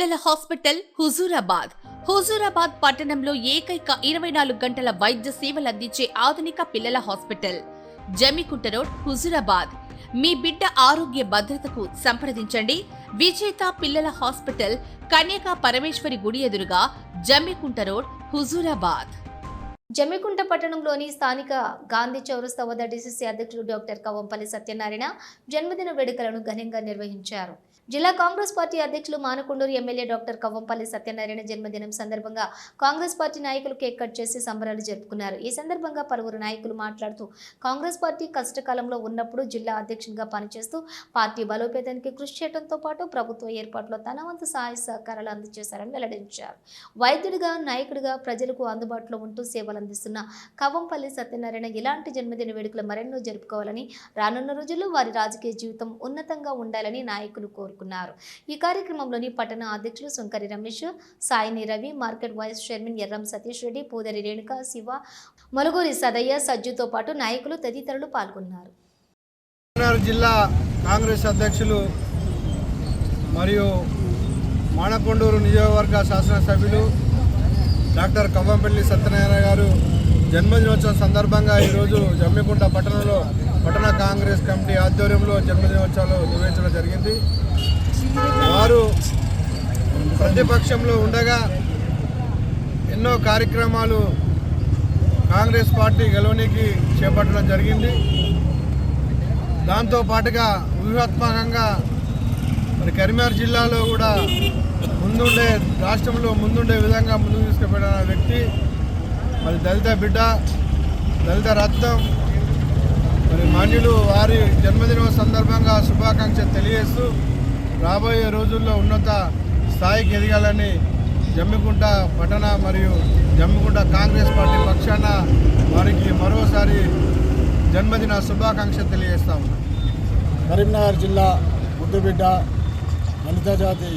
పిల్లల హాస్పిటల్ హుజూరాబాద్. హుజూరాబాద్ పట్టణంలో ఏకైక ఇరవై నాలుగు గంటల వైద్య సేవలు అందించే ఆధునిక పిల్లల హాస్పిటల్ జమికుంట రోడ్ హుజూరాబాద్. మీ బిడ్డ ఆరోగ్య భద్రతకు సంప్రదించండి. విజేత పిల్లల హాస్పిటల్ కన్యకా పరమేశ్వరి గుడి ఎదురుగా జమ్మికుంట రోడ్ హుజూరాబాద్. జమ్మికుంట పట్టణంలోని స్థానిక గాంధీ చౌరస్తా వద్ద డిసిసి అధ్యక్షుడు డాక్టర్ కవంపల్లి సత్యనారాయణ జన్మదిన వేడుకలను ఘనంగా నిర్వహించారు. జిల్లా కాంగ్రెస్ పార్టీ అధ్యక్షులు మానకొండూరు ఎమ్మెల్యే డాక్టర్ కవ్వంపల్లి సత్యనారాయణ జన్మదినం సందర్భంగా కాంగ్రెస్ పార్టీ నాయకులు కేక్ కట్ చేసి సంబరాలు జరుపుకున్నారు. ఈ సందర్భంగా పలువురు నాయకులు మాట్లాడుతూ కాంగ్రెస్ పార్టీ కష్టకాలంలో ఉన్నప్పుడు జిల్లా అధ్యక్షునిగా పనిచేస్తూ పార్టీ బలోపేతానికి కృషి చేయడంతో పాటు ప్రభుత్వ ఏర్పాట్లో తన వంతు సహాయ సహకారాలు అందజేశారని వెల్లడించారు. వైద్యుడిగా నాయకుడిగా ప్రజలకు అందుబాటులో ఉంటూ సేవలు అందిస్తున్న కవంపల్లి సత్యనారాయణ ఇలాంటి జన్మదిన వేడుకలు మరెన్నో జరుపుకోవాలని రానున్న రోజుల్లో వారి రాజకీయ జీవితం ఉన్నతంగా ఉండాలని నాయకులు కోరుకున్నారు ఈ కార్యక్రమంలోని పట్టణ అధ్యక్షులు Sunkari Ramesh Saini Ravi market vice chairman Erram Satish Reddy Pudari Renuka Shiva Maluguri Sadaiah సజ్జుతో పాటు నాయకులు తదితరులు పాల్గొన్నారు. జిల్లా కాంగ్రెస్ అధ్యక్షులు మరియు మానకొండూరు నియోజకవర్గ శాసనసభ్యులు డాక్టర్ కవ్వంపల్లి సత్యనారాయణ గారు జన్మదినోత్సవం సందర్భంగా ఈరోజు జమ్మికుంట పట్టణంలో పట్టణ కాంగ్రెస్ కమిటీ ఆధ్వర్యంలో జన్మదినోత్సవాలు నిర్వహించడం జరిగింది. వారు ప్రతిపక్షంలో ఉండగా ఎన్నో కార్యక్రమాలు కాంగ్రెస్ పార్టీ గెలవనికి చేపట్టడం జరిగింది. దాంతో పాటుగా వ్యూహాత్మకంగా మరి కరీంనగర్ జిల్లాలో కూడా ముందుండే రాష్ట్రంలో ముందుండే విధంగా ముందుకు తీసుకుపోయిన వ్యక్తి మరి దళిత బిడ్డ దళిత రక్తం మరి మాన్యులు వారి జన్మదినం సందర్భంగా శుభాకాంక్షలు తెలియజేస్తూ రాబోయే రోజుల్లో ఉన్నత స్థాయికి ఎదగాలని జమ్మికుంట పట్టణ మరియు జమ్మికుంట కాంగ్రెస్ పార్టీ పక్షాన వారికి మరోసారి జన్మదిన శుభాకాంక్షలు తెలియజేస్తా కరీంనగర్ జిల్లా ముద్దుబిడ్డ దళిత జాతి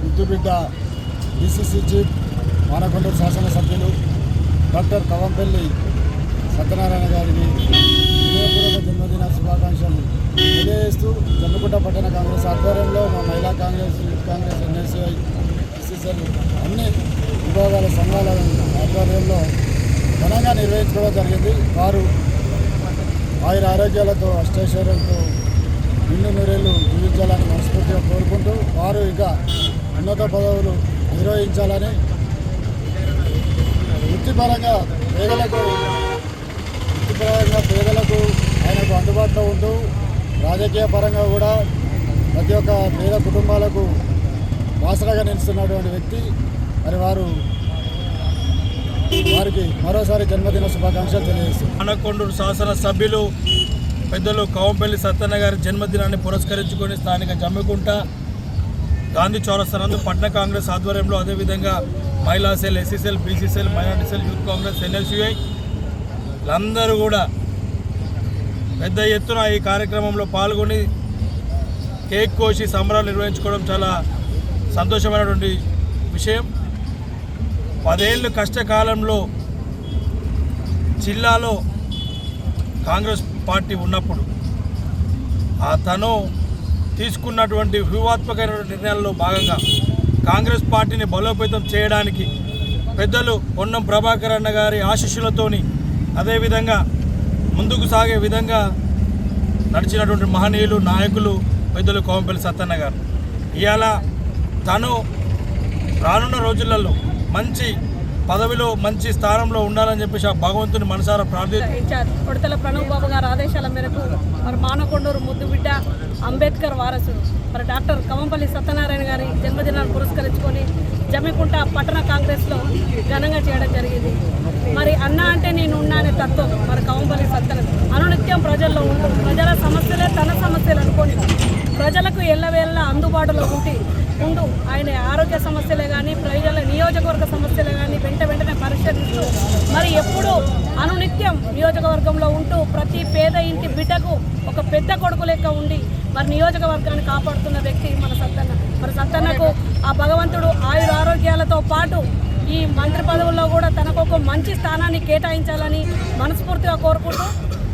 ముద్దుబిడ్డ డిసిసి చీఫ్ మానకొండూరు శాసనసభ్యులు డాక్టర్ కవంపల్లి సత్యనారాయణ గారికి హృదయపూర్వక జన్మదిన శుభాకాంక్షలు తెలియజేస్తూ జమ్మకుంట పట్టణ కాంగ్రెస్ ఆధ్వర్యంలో మా మహిళా Congress youth Congress NSI SSL అన్ని విభాగాల సంఘాల ఆధ్వర్యంలో ఘనంగా నిర్వహించుకోవడం జరిగింది. వారు ఆయుర ఆరోగ్యాలతో అష్టైశ్వర్యంతో నిండు నూరేళ్ళు జీవించాలని మనస్ఫూర్తిగా కోరుకుంటూ వారు ఇక ఉన్నత పదవులు నిర్వహించాలని వృత్తిపరంగా పేదలకు వృత్తిపరంగా పేదలకు ఆయనకు అందుబాటులో ఉంటూ రాజకీయ పరంగా కూడా ప్రతి ఒక్క పేద కుటుంబాలకు వాసనగా నిలుస్తున్నటువంటి వ్యక్తి. మరి వారు వారికి మరోసారి జన్మదిన శుభాకాంక్షలు తెలియజేస్తున్నారు అనకొండూరు శాసన సభ్యులు పెద్దలు కవంపల్లి సత్యన్న గారి జన్మదినాన్ని పురస్కరించుకొని స్థానిక జమ్మికుంట గాంధీ చౌరస్తనందు పట్న కాంగ్రెస్ ఆధ్వర్యంలో అదేవిధంగా మహిళా cell SC cell BC cell minority cell youth Congress NSUI వీళ్ళందరూ కూడా పెద్ద ఎత్తున ఈ కార్యక్రమంలో పాల్గొని కేక్ కోసి సంబరాలు నిర్వహించుకోవడం చాలా సంతోషమైనటువంటి విషయం. పదేళ్ళు కష్టకాలంలో జిల్లాలో కాంగ్రెస్ పార్టీ ఉన్నప్పుడు ఆ తను తీసుకున్నటువంటి వ్యూహాత్మకమైన నిర్ణయాల్లో భాగంగా కాంగ్రెస్ పార్టీని బలోపేతం చేయడానికి పెద్దలు పొన్నం ప్రభాకర్ అన్న గారి ఆశీస్సులతోని అదేవిధంగా ముందుకు సాగే విధంగా నడిచినటువంటి మహనీయులు నాయకులు పెద్దలు కోమపల్లి సత్తన్న గారు. ఇవాళ తను రానున్న రోజులలో మంచి పదవిలో మంచి స్థానంలో ఉండాలని చెప్పేసి ఆ భగవంతుని మనసారా ప్రార్థి కొడతల ప్రణవ్ బాబు గారు ఆదేశాల మేరకు మరి మానకొండూరు ముద్దుబిడ్డ అంబేద్కర్ వారసుడు మరి డాక్టర్ కవంపల్లి సత్యనారాయణ గారి జన్మదినాన్ని పురస్కరించుకొని జమ్మికుంట పట్టణ కాంగ్రెస్లో ఘనంగా చేయడం జరిగింది. మరి అన్న అంటే నేను ఉన్నా అనే తత్వం మరి కవంపల్లి సత్యనారాయణ అనునిత్యం ప్రజల్లో ఉంటూ ప్రజల సమస్యలే తన సమస్యలు అనుకోండి ప్రజలకు ఎల్లవేళ్ళ అందుబాటులో ఉండి ఉండు ఆయన ఆరోగ్య సమస్యలే కానీ ప్రజల నియోజకవర్గ సమస్యలే కానీ వెంట వెంటనే పరిష్కరిస్తూ మరి ఎప్పుడూ అనునిత్యం నియోజకవర్గంలో ఉంటూ ప్రతి పేద ఇంటి బిడ్డకు ఒక పెద్ద కొడుకు లెక్క ఉండి మరి నియోజకవర్గాన్ని కాపాడుతున్న వ్యక్తి మన సత్తన్న. మరి సత్తన్నకు ఆ భగవంతుడు ఆయుర ఆరోగ్యాలతో పాటు ఈ మంత్రి పదవుల్లో కూడా తనకు ఒక మంచి స్థానాన్ని కేటాయించాలని మనస్ఫూర్తిగా కోరుకుంటూ